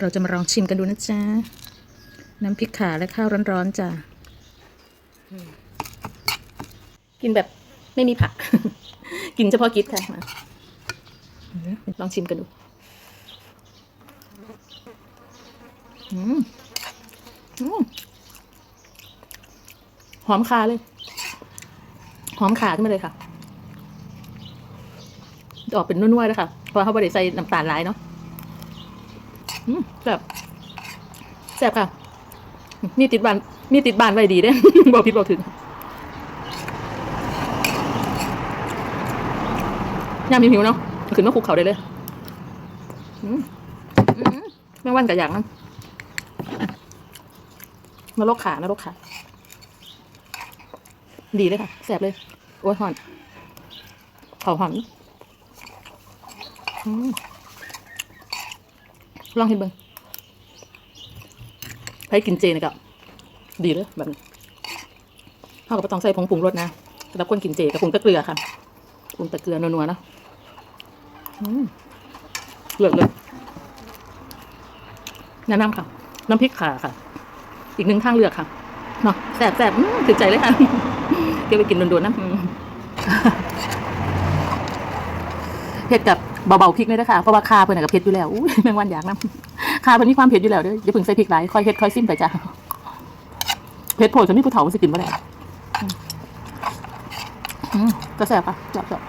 เราจะมาลองชิมกันดูนะจ๊ะ น้ำพริกขาและข้าวร้อนๆจ้ะกินแบบไม่มีผัก กินเฉพาะกิ๊ดค่ะมาลองชิมกันดูหอมคาเลย หอมขาขึ้นมาเลยค่ะ จะออกเป็นนุ่นๆเลยค่ะ เพราะเขาไม่ได้ใส่น้ำตาลร้ายเนาะ แซ่บแซ่บค่ะมีติดบานมีติดบานไว้ดีเด้บอกผิดบอกถึงยามหิวๆเนาะขึ้นมาคุกเขาได้เลยอืมอืมแม่งวันกับอย่างนั้นนรกขานรกขา ดีเลยค่ะ แสบเลย โอ้ยหอนเผาหอนอืม ลองเห็นเบิ้งใครกินเจนะครับดีเลยแบบนี้เท่ากับต้องใส่ผงปรุงรสนะสำหรับคนกินเจกับปรุงตะเกลือค่ะปรุงตะเกลือนัวๆนะเลือกเลยแนะนำค่ะ น้ำพริกขาค่ะ อีกหนึ่งทางเลือกค่ะเนาะแสบแสบอื้อถึงใจเลยค่ะเดี๋ยวไปกินโดนๆนะเผ็ดกับ เบาๆพริกเลยนะคะเพราะว่าคาเพิ่นนะกับเผ็ดอยู่แล้วอุ้ยแมงวันอยากนะคาเพิ่นมีความเผ็ดอยู่แล้วเด้ออย่าเพิ่งใส่พริกหลายค่อยเผ็ดค่อยซิมไปจ้ะเผ็ดโผล่จนมีผู้เฒ่ามันสิกินบ่ได้อืมอืมก็แซ่บปะแซ่บ